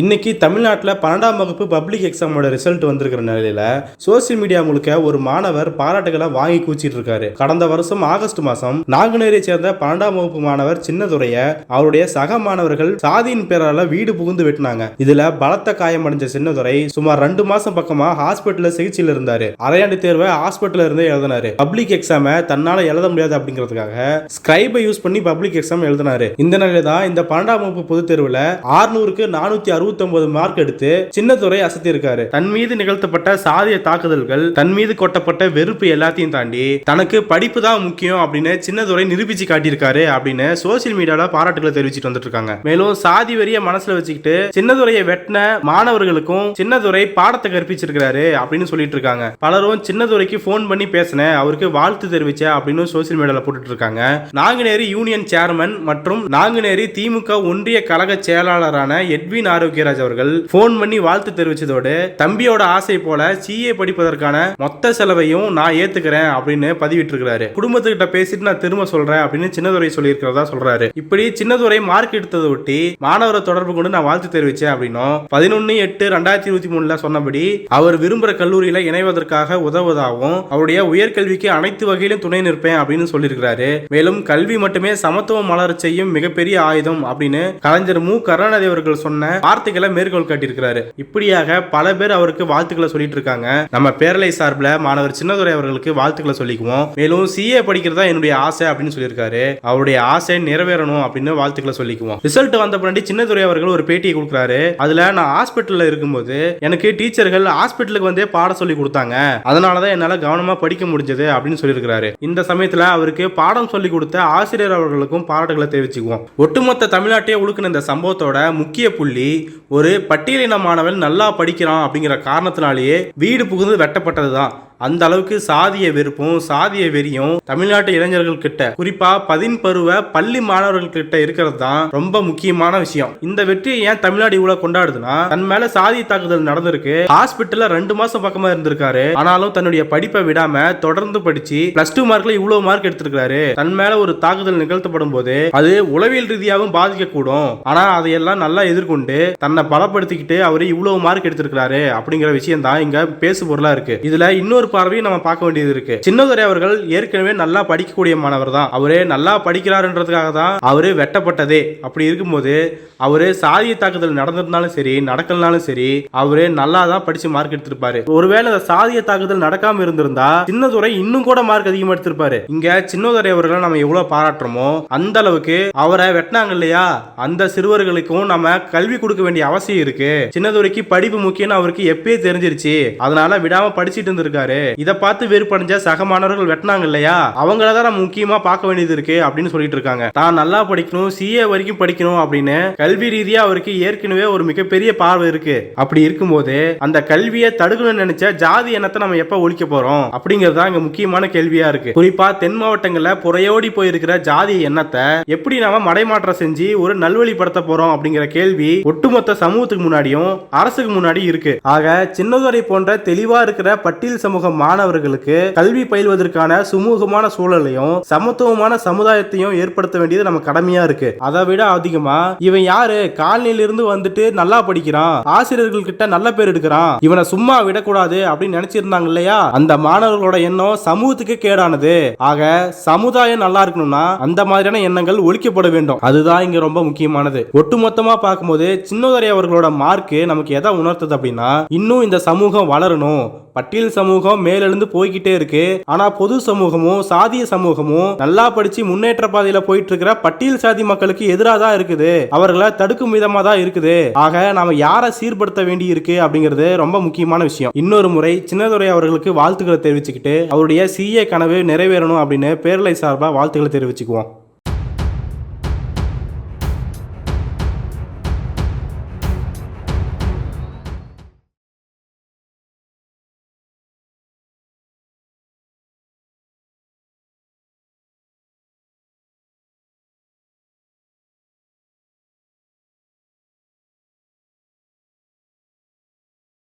இன்னைக்கு தமிழ்நாட்டில் பன்னெண்டாம் வகுப்பு பப்ளிக் எக்ஸாமோட ரிசல்ட் வந்திருக்கிற நிலையில சோசியல் மீடியா முழுக்க ஒரு மாணவர் பாராட்டுகளை வாங்கி கூச்சிட்டு இருக்காரு. கடந்த வருஷம் ஆகஸ்ட் மாசம் நாங்குநேரியை சேர்ந்த பன்னெண்டாம் வகுப்பு மாணவர் சின்னதுரைய அவருடைய சக மாணவர்கள் சாதியின் பேரால வீடு புகுந்து வெட்டினாங்க. இதுல பலத்த காயமடைஞ்ச சின்னதுரை சுமார் ரெண்டு மாசம் பக்கமா ஹாஸ்பிட்டலில் சிகிச்சையில் இருந்தாரு. அரையாண்டு தேர்வை ஹாஸ்பிட்டலில் இருந்தே எழுதினாரு. பப்ளிக் எக்ஸாம தன்னால எழுத முடியாது அப்படிங்கிறதுக்காக ஸ்கிரைபை யூஸ் பண்ணி பப்ளிக் எக்ஸாம் எழுதினாரு. இந்த நிலையில தான் இந்த பன்னெண்டாம் வகுப்பு பொதுத் தேர்வுல ஆறுநூறுக்கு நானூத்தி அறுபத்தொன்பது மார்க் எடுத்து சின்னதுரை அசத்தி இருக்காரு தன் மீது நிகழ்த்தப்பட்ட சாதிய தாக்குதல்கள் தன் மீது கொட்டப்பட்ட வெறுப்பு எல்லாத்தையும் தாண்டி தனக்கு படிப்பு தான் முக்கியம் அப்படின்னு சின்னதுரை நிரூபிச்சு காட்டியிருக்காரு அப்படின்னு சோசியல் மீடியால பாராட்டுகளை தெரிவிச்சிட்டு வந்துட்டு இருக்காங்க மேலும் சாதி வெறிய மனசுல வச்சுக்கிட்டு சின்னதுரையை வெட்டின மாணவர்களுக்கும் சின்னதுரை பாடத்தை கற்பிச்சிருக்கிறாரு அப்படின்னு சொல்லிட்டு இருக்காங்க பலரும் சின்னதுரைக்கு போன் பண்ணி பேசினேன் அவருக்கு வாழ்த்து தெரிவிச்சேன் அப்படின்னு சோசியல் மீடியால போட்டுட்டு இருக்காங்க நாங்குநேரி யூனியன் சேர்மன் மற்றும் நாங்குநேரி திமுக ஒன்றிய கழக செயலாளரான எட்வின் ஆரோக்கியராஜ் அவர்கள் போன் பண்ணி வாழ்த்து தெரிவிச்சதோடு தம்பியோட ஆசை போல சிஏ படிப்பதற்கான மொத்த செலவையும் நான் ஏத்துக்கிறேன் அப்படின்னு பதிவிட்டிருக்கிறாரு. குடும்பத்துக்கிட்ட பேசிட்டு நான் திரும்ப சொல்றேன் அப்படின்னு சின்னதுரை சொல்லியிருக்கிறதா சொல்றாரு. இப்படி சின்னதுரை மார்க் எடுத்ததை ஒட்டி மாணவரை தொடர்பு கொண்டு நான் வாழ்த்து தெரிவிச்சேன் அப்படின்னும் பதினொன்னு எட்டு ரெண்டாயிரத்தி இருபத்தி மூணுல சொன்னபடி அவர் விரும்புகிற கல்லூரியில இணைவதற்காக உதவுவதாகவும் அவருடைய உயர்கல்விக்கு அனைத்து வகையிலும் துணை நிற்பேன் அப்படின்னு சொல்லியிருக்கிறாரு. மேலும் கல்வி மட்டுமே சமத்துவம் மலரச் செய்யும் மிகப்பெரிய ஆயுதம் அப்படின்னு கலைஞர் மு. கருணாநிதி அவர்கள் சொன்ன வார்த்தைகளை மேற்கோள் காட்டியிருக்கிறாரு. இப்படியாக பல பேர் அவருக்கு வாழ்த்துக்களை சொல்லிட்டு இருக்காங்க நம்ம பேரலை சார்பில் மாணவர் சின்னதுரை அவர்களுக்கு வாழ்த்துக்களை சொல்லிக்குவோம். மேலும் சிஏ படிக்கிறதா என்னுடைய ஆசை அப்படின்னு சொல்லியிருக்காரு. அவருடைய ஆசை நிறைவேறணும் அப்படின்னு வாழ்த்துக்களை சொல்லிக்குவோம். ரிசல்ட் வந்த பின்னாடி சின்னதுரை அவர்கள் ஒரு பேட்டியை கொடுக்குறாரு. அதுல நான் ஹாஸ்பிட்டல்ல இருக்கும்போது எனக்கு டீச்சர்கள் ஹாஸ்பிட்டலுக்கு வந்தே பாடம் சொல்லி கொடுத்தாங்க. அதனாலதான் என்னால கவனமா படிக்க முடிஞ்சது அப்படின்னு சொல்லியிருக்கிறாரு. இந்த சமயத்துல அவருக்கு பாடம் சொல்லி கொடுத்த ஆசிரியர் அவர்களுக்கும் பாராட்டுகளை தெரிவிச்சுக்குவோம். ஒட்டுமொத்த தமிழ்நாட்டையே உழுக்கின இந்த சம்பவத்தோட முக்கிய புள்ளி ஒரு பட்டியலின மாணவன் நல்லா படிக்கிறான் அப்படிங்கிற காரணத்தினாலேயே வீடு புகுந்து வெட்டப்பட்டதுதான். அந்த அளவுக்கு சாதிய வெறுப்பும் சாதிய வெறியும் தமிழ்நாட்டு இளைஞர்கள் கிட்ட குறிப்பா பதின் பருவ பள்ளி மாணவர்கள் கிட்ட இருக்கிறது தான் ரொம்ப முக்கியமான விஷயம். இந்த வெற்றியை ஏன் தமிழ்நாடு இவ்வளவு கொண்டாடுதுன்னா தன் மேல சாதி தாக்குதல் நடந்திருக்கு. ஹாஸ்பிட்டல்ல ரெண்டு மாசம் பக்கமா இருந்திருக்காரு. ஆனாலும் தன்னுடைய படிப்பை விடாம தொடர்ந்து படிச்சு பிளஸ் டூ மார்க்ல இவ்வளவு மார்க் எடுத்திருக்காரு தன் மேல ஒரு தாக்குதல் நிகழ்த்தப்படும் போது அது உளவியல் ரீதியாகவும் பாதிக்க கூடும் ஆனா அதையெல்லாம் நல்லா எதிர்கொண்டு தன்னை பலப்படுத்திக்கிட்டு அவரு இவ்வளவு மார்க் எடுத்திருக்காரு அப்படிங்கிற விஷயம் தான் இங்க பேசு பொருளா இருக்கு. இதுல இன்னொரு பார்வையும் நம்ம பார்க்க வேண்டியது இருக்கு. சின்னதுரை அவர்கள் ஏற்கனவே நல்லா படிக்கக்கூடிய மாணவர் தான் அவரே நல்லா படிக்கிறாருன்றதுக்காக தான் அவரு வெட்டப்பட்டதே. அப்படி இருக்கும்போது அவரு சாதிய தாக்குதல் நடந்திருந்தாலும் சரி நடக்கலனாலும் சரி அவரு நல்லா தான் படிச்சு மார்க் எடுத்திருப்பாரு. ஒருவேளை அந்த சாதிய தாக்குதல் நடக்காம இருந்திருந்தா சின்னதுரை இன்னும் கூட மார்க் அதிகமா எடுத்திருப்பாரு. இங்க சின்னதுரை அவர்களை நம்ம எவ்வளவு பாராட்டுறோமோ அந்த அளவுக்கு அவரை வெட்டினாங்க இல்லையா? அந்த சிறுவர்களுக்கும் நம்ம கல்வி கொடுக்க வேண்டிய அவசியம் இருக்கு. சின்னதுரைக்கு படிப்பு முக்கியம்னு அவருக்கு எப்பயே தெரிஞ்சிருச்சு. அதனால விடாம படிச்சிட்டு இருந்திருக்காரு. இதை பார்த்து வெறுப்படைஞ்ச சக மாணவர்கள் வெட்டினாங்க இல்லையா? அவங்கள தான் நம்ம முக்கியமா பார்க்க வேண்டியது இருக்கு அப்படின்னு சொல்லிட்டு இருக்காங்க. தான் நல்லா படிக்கணும் சிஏ வரைக்கும் படிக்கணும் அப்படின்னு கல்வி ரீதியா அவருக்கு ஏற்கனவே ஒரு மிகப்பெரிய பார்வை இருக்கு. அப்படி இருக்கும்போது அந்த கல்வியை தடுக்கணும்னு நினைச்ச ஜாதி எண்ணத்தை நம்ம எப்ப ஒழிக்க போறோம்? அப்படிங்கிறது தான் இங்க முக்கியமான கேள்வியா இருக்கு. குறிப்பா தென் மாவட்டங்கள்ல புறையோடி போயிருக்கிற ஜாதி எண்ணத்தை எப்படி நாம மடைமாற்றம் செஞ்சு ஒரு நல்வழிப்படுத்த போறோம் அப்படிங்கிற கேள்வி ஒட்டுமொத்த சமூகத்துக்கு முன்னாடியும் அரசுக்கு முன்னாடி இருக்கு. ஆக சின்னதுரை போன்ற தெளிவா இருக்கிற பட்டியல் சமூக மாணவர்களுக்கு கல்வி பயில்வதற்கான சுமூகமான சூழலையும் சமத்துவமான சமுதாயத்தையும் ஏற்படுத்த வேண்டியது நம்ம கடமையா இருக்கு. அதை விட அதிகமா இவன் யாரு? காலனிலிருந்து வந்துட்டு நல்லா படிக்கிறான் ஆசிரியர்கள் கிட்ட நல்ல பேர் எடுக்கிறான் இவனை சும்மா விடக்கூடாது அப்படின்னு நினைச்சிருந்தாங்க இல்லையா? அந்த மாணவர்களோட எண்ணம் சமூகத்துக்கு கேடானது. ஆக சமுதாயம் நல்லா இருக்கணும்னா அந்த மாதிரியான எண்ணங்கள் ஒழிக்கப்பட வேண்டும். அதுதான் இங்க ரொம்ப முக்கியமானது. ஒட்டுமொத்தமா பார்க்கும்போது சின்னதுரை அவர்களோட மார்க் நமக்கு எதை உணர்த்தது அப்படின்னா இன்னும் இந்த சமூகம் வளரணும். பட்டியல் சமூகம் மேலெழுந்து போய்கிட்டே இருக்கு. ஆனா பொது சமூகமும் சாதிய சமூகமும் நல்லா படிச்சு முன்னேற்ற பாதையில போயிட்டு இருக்கிற பட்டியல் சாதி மக்களுக்கு எதிராக தான் இருக்குது. அவர்களை தடுக்கும் விதமா தான் இருக்குது. ஆக நாம யாரை சீர்படுத்த வேண்டி இருக்கு அப்படிங்கிறது ரொம்ப முக்கியமான விஷயம். இன்னொரு முறை சின்னதுரை அவர்களுக்கு வாழ்த்துக்களை தெரிவிச்சுக்கிட்டு அவருடைய சிஏ கனவு நிறைவேறணும் அப்படின்னு பேரலை சார்பா வாழ்த்துக்களை தெரிவிச்சுக்குவோம்.